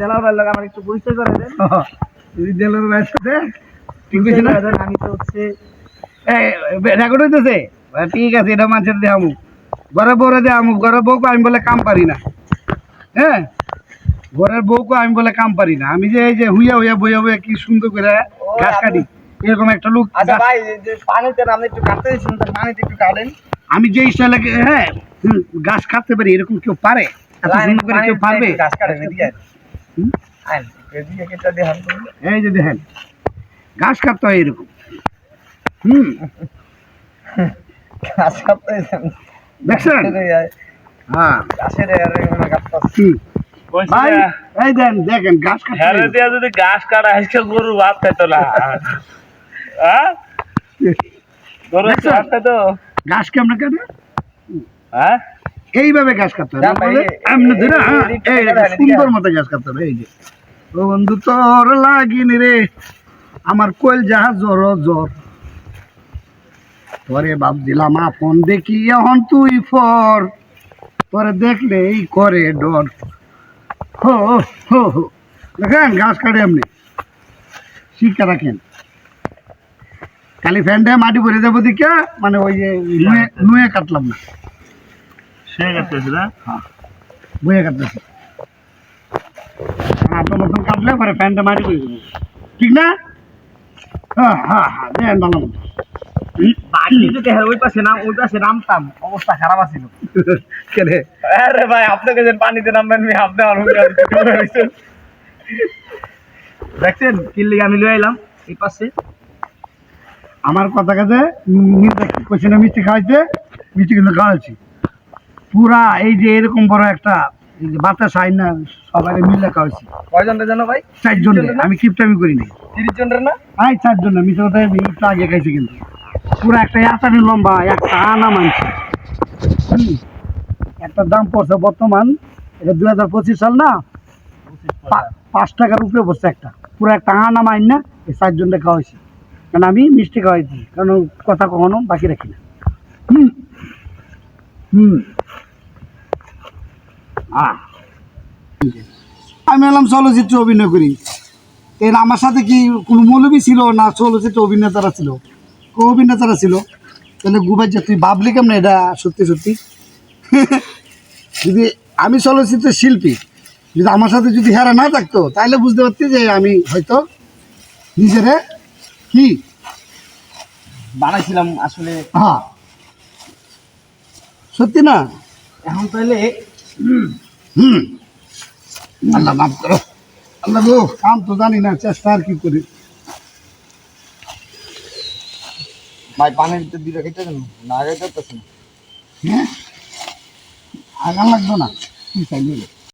দেলার ভাই লাগে আমার একটু পরিচয় করে দেন। তুই দেলোর ভাইয়ের সাথে? ঠিক আছে না? আমি তো হচ্ছে রেকর্ড হইতেছে? ঠিক আছে এটা মানুষের ঘরে বউরে বউকে আমি বলে কাম পারি না। হ্যাঁ ঘরের বউকে আমি বলে কাম পারি না। আমি যে এই যে হুইয়া হুইয়া বইয়া বইয়া কি সুন্দর করে ঘাস কাটি এরকম একটা লোক আচ্ছা ভাই যে পানিতে আপনি একটু কাটতে দিচ্ছেন পানিতে একটু কাটেন। আমি যে স্টাইলে হ্যাঁ ঘাস কাটতে পারি এরকম কেউ পারে? এত সুন্দর করে কেউ পারবে? কেটে। এই যে দেখেন ঘাস কাটতে হয় এরকম। হুম। দেখছেন? হ্যাঁ। ভাই এই দেন দেখেন ঘাস কাটতে হ্যাঁ দিয়া যদি ঘাস কাটা আজকে গরু ভাত খাইতো না। হ্যাঁ গরু ভাত খাইতো। ঘাস কেমন কাটে? হ্যাঁ এইভাবে ঘাস কাটতে হবে। এই- এমনি ধরে হ্যাঁ, এই- এই এই- এই- সুন্দর মতো ঘাস কাটতে হবে এই যে। ও বন্ধু তোর লাগিনি রে। আমার কোয়েল যাহা জ্বর জ্বর। তোরে বাপ দিলাম আপন দেখি এখন তুই ফর। তোরে দেখলেই করে ডর। হো হো হো। দেখেন ঘাস কাটে এমনি। শিক্ষা রাখেন। খালি ফ্যানটা মাটি ভরে যাব দিকে মানে ওই যে নুয়ে নুয়ে কাটলাম না। সে কাটতেছে না? বইয়ে কাটতেছে আপনার মতন কাটলে পরে প্যান্টটা করে দেবো ঠিক না? হ্যাঁ হ্যাঁ হ্যাঁ দেন ভালো মতো হ্যাঁ, অবস্থা খারাপ আছিল। আরে ভাই আপনাকে পানিতে নামবেন আপনি। দেখছেন? কিল্লি আমি লয়ে এলাম এই পাশে। আমার কথা কাছে মিষ্টি খাওয়াইতে মিষ্টি কিন্তু খাওয়াইছি পুরা এই যে এরকম বড় একটা বাতাস আইন না সবাই মিলে খাওয়াইছি কয়জন রে জানো ভাই? চারজন আমি কিপটামি করি নাই তিরিশ জন না? আই চারজন না মিশে কথা একটু আগে খাইছি কিন্তু। পুরো একটা আটানি লম্বা একটা আনা মানছে। একটা দাম পড়ছে বর্তমান এটা দুই হাজার পঁচিশ সাল না? পাঁচ টাকার উপরে বসছে একটা। পুরো একটা আনা মাইন না এই চারজনটা খাওয়াইছি কারণ আমি মিষ্টি খাওয়াইছি কারণ কথা কখনো বাকি রাখি না। হুম। হুম। আহ। আমি এলাম চলচ্চিত্র অভিনয় করি। এর আমার সাথে কি কোনো মৌলবী ছিল না চলচ্চিত্র অভিনেতারা ছিল? কো অভিনেতারা ছিল? তাহলে গুবাই যে তুই ভাবলি কেমন এটা সত্যি সত্যি? যদি আমি চলচ্চিত্র শিল্পী যদি আমার সাথে যদি হেরা না থাকতো তাহলে বুঝতে পারতি যে আমি হয়তো নিজেরে কি? বানাইছিলাম আসলে। হ্যাঁ। সত্যি না? এখন তাহলে হুম। আল্লাহ মাফ করো। আল্লাহ গো কাম তো জানি না চেষ্টা আর কি করি। ভাই পানির ভিতর দিলে খেতে দেন। না আগে করতেছেন হ্যাঁ? আগান লাগতো না। কি চাইলে